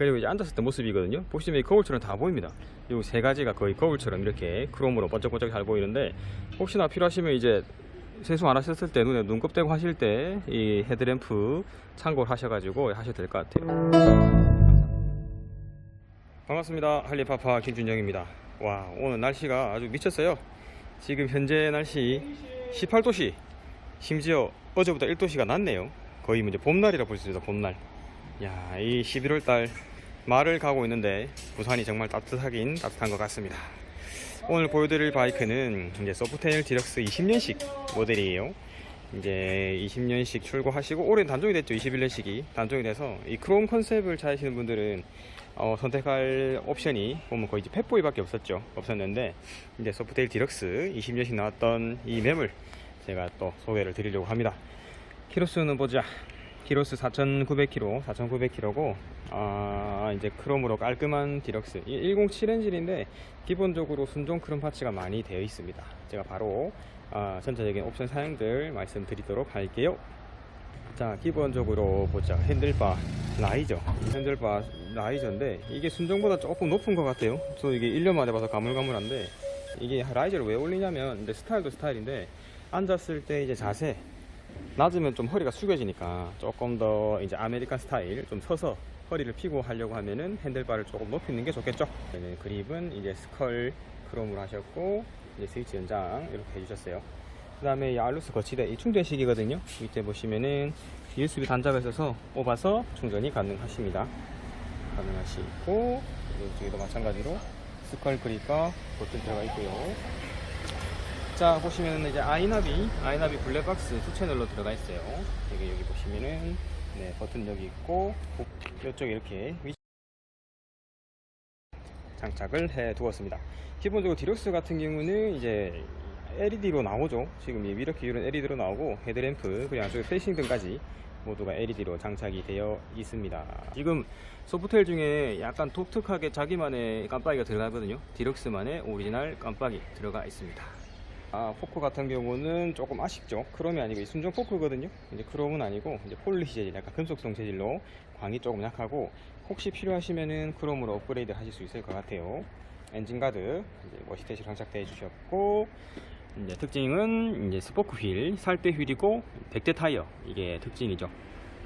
그리고 이제 앉았을 때 모습이거든요. 보시면 이 거울처럼 다 보입니다. 이 세 가지가 거의 거울처럼 이렇게 크롬으로 번쩍번쩍 잘 보이는데 혹시나 필요하시면 이제 세수 안 하셨을 때 눈에 눈곱 대고 하실 때 이 헤드램프 참고를 하셔가지고 하셔도 될 것 같아요. 반갑습니다. 할리파파 김준영입니다. 와 오늘 날씨가 아주 미쳤어요. 지금 현재 날씨 18도씨 심지어 어제보다 1도씨가 낮네요. 거의 이제 봄날이라 볼 수 있습니다. 봄날. 야, 이 11월 달 말을 가고 있는데 부산이 정말 따뜻하긴 따뜻한 것 같습니다. 오늘 보여드릴 바이크는 이제 소프테일 디럭스 20년식 모델이에요. 이제 20년식 출고하시고 올해 단종이 됐죠. 21년식이 단종이 돼서 이 크롬 컨셉을 찾으시는 분들은 어, 선택할 옵션이 보면 거의 이제 펫보이밖에 없었죠. 없었는데 이제 소프테일 디럭스 20년식 나왔던 이 매물 제가 또 소개를 드리려고 합니다. 키로수는 보자. 키로수 4,900km, 4,900km고 아, 이제 크롬으로 깔끔한 디럭스. 이107 엔진인데 기본적으로 순정 크롬 파츠가 많이 되어 있습니다. 제가 바로 아, 전체적인 옵션 사양들 말씀드리도록 할게요. 자, 기본적으로 보자. 핸들바 라이저. 핸들바 라이저인데 이게 순정보다 조금 높은 것 같아요. 저 이게 1년 만에 봐서 가물가물한데 이게 라이저를 왜 올리냐면 이제 스타일도 스타일인데 앉았을 때 이제 자세 낮으면 좀 허리가 숙여지니까 조금 더 이제 아메리칸 스타일 좀 서서 허리를 피고 하려고 하면은 핸들바를 조금 높이는 게 좋겠죠. 네, 그립은 이제 스컬 크롬으로 하셨고 이제 스위치 연장 이렇게 해주셨어요. 그 다음에 이 알루스 거치대 이 충전식이거든요. 밑에 보시면은 USB 단자가 있어서 뽑아서 충전이 가능하십니다. 가능하시고 이쪽에도 마찬가지로 스컬 그립과 버튼 들어가 있고요. 자 보시면 이제 아이나비 아이나비 블랙박스 두 채널로 들어가 있어요. 여기 여기 보시면은 네 버튼 여기 있고 이쪽에 이렇게 위 장착을 해 두었습니다. 기본적으로 디럭스 같은 경우는 이제 LED로 나오죠. 지금 이 미러키 이런 LED로 나오고 헤드램프 그리고 안쪽에 패싱 등까지 모두가 LED로 장착이 되어 있습니다. 지금 소프트웨어 중에 약간 독특하게 자기만의 깜빡이가 들어가거든요. 디럭스만의 오리지널 깜빡이 들어가 있습니다 아, 포크 같은 경우는 조금 아쉽죠. 크롬이 아니고 이 순정 포크거든요. 이제 크롬은 아니고 이제 폴리시 재질, 약간 금속성 재질로 광이 조금 약하고 혹시 필요하시면은 크롬으로 업그레이드 하실 수 있을 것 같아요. 엔진 가드 이제 머시tet이 장착되어 주셨고 이제 특징은 이제 스포크 휠, 살대 휠이고 백대 타이어 이게 특징이죠.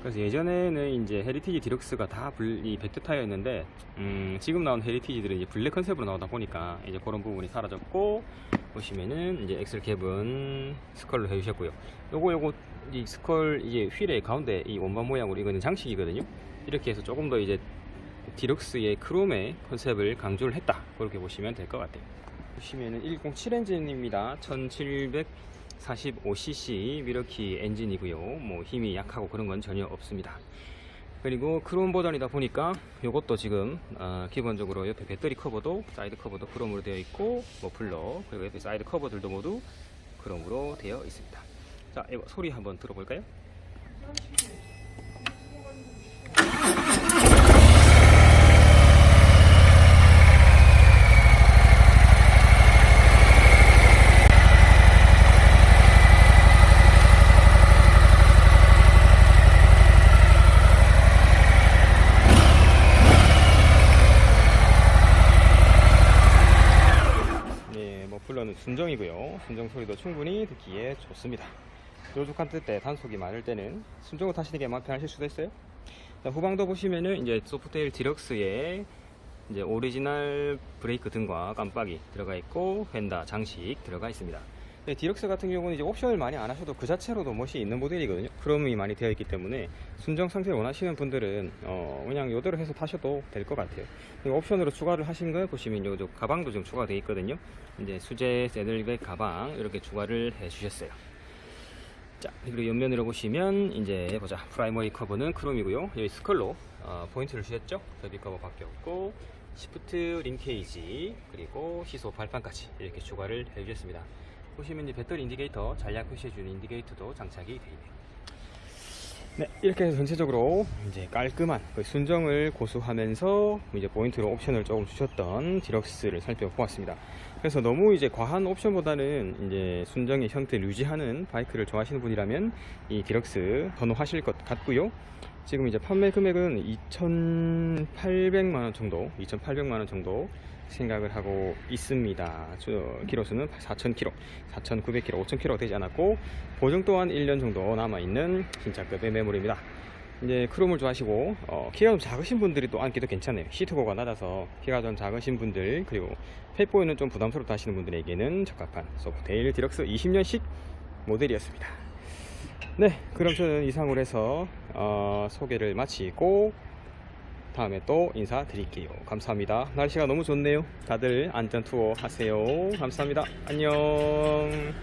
그래서 예전에는 이제 헤리티지 디럭스가 다이 백대 타이어였는데 음, 지금 나온 헤리티지들은 이제 블랙 컨셉으로 나오다 보니까 이제 그런 부분이 사라졌고 보시면은 이제 엑셀 캡은 스컬로 해주셨고요. 요거 요거 이 스컬 이제 휠의 가운데 이 원반 모양으로 이거는 장식이거든요. 이렇게 해서 조금 더 이제 디럭스의 크롬의 컨셉을 강조를 했다. 그렇게 보시면 될 것 같아요. 보시면은 107 엔진입니다. 1745cc 미러키 엔진이고요. 뭐 힘이 약하고 그런 건 전혀 없습니다. 그리고 크롬 버전이다 보니까 이것도 지금 어, 기본적으로 옆에 배터리 커버도 사이드 커버도 크롬으로 되어 있고 머플러 그리고 옆에 사이드 커버들도 모두 크롬으로 되어 있습니다. 자, 이거 소리 한번 들어볼까요? 네, 머플러는 순정이고요. 순정 소리도 충분히 듣기에 좋습니다. 뾰족한 뜻때 단속이 많을 때는 순정을 타시는 게 마음 편하실 수도 있어요. 자, 후방도 보시면은 이제 소프트웨어 디럭스에 이제 오리지널 브레이크 등과 깜빡이 들어가 있고 펜다 장식 들어가 있습니다. 네, 디럭스 같은 경우는 이제 옵션을 많이 안 하셔도 그 자체로도 멋이 있는 모델이거든요. 크롬이 많이 되어 있기 때문에 순정 상태를 원하시는 분들은 어, 그냥 이대로 해서 타셔도 될 것 같아요. 옵션으로 추가를 하신 거 보시면 요, 저 가방도 지금 추가되어 있거든요. 이제 수제 새들백 가방 이렇게 추가를 해 주셨어요. 자 그리고 옆면으로 보시면 이제 보자 프라이머리 커버는 크롬이고요. 여기 스컬로 어, 포인트를 주셨죠. 더비 커버 바뀌었고 시프트 링 케이지 그리고 시소 발판까지 이렇게 추가를 해주셨습니다. 보시면 이제 배터리 인디게이터 잔량 표시해주는 인디게이터도 장착이 되어 있네요. 네, 이렇게 해서 전체적으로 이제 깔끔한 그 순정을 고수하면서 이제 포인트로 옵션을 조금 주셨던 디럭스를 살펴보았습니다. 그래서 너무 이제 과한 옵션보다는 이제 순정의 형태를 유지하는 바이크를 좋아하시는 분이라면 이 디럭스 선호하실 것 같고요. 지금 이제 판매 금액은 2,800만 원 정도, 2,800만 원 정도 생각을 하고 있습니다. 저 키로수는 4,000km, 4,900km, 5,000km 되지 않았고 보증 또한 1년 정도 남아 있는 신차급의 매물입니다. 이제 크롬을 좋아하시고 어, 키가 좀 작으신 분들이 또 앉기도 괜찮아요. 시트고가 낮아서 키가 좀 작으신 분들 그리고 펫보이는 좀 부담스럽다 하시는 분들에게는 적합한 소프테일 디럭스 20년식 모델이었습니다. 네, 그럼 저는 이상으로 해서 어, 소개를 마치고 다음에 또 인사드릴게요. 감사합니다. 날씨가 너무 좋네요. 다들 안전 투어 하세요. 감사합니다. 안녕.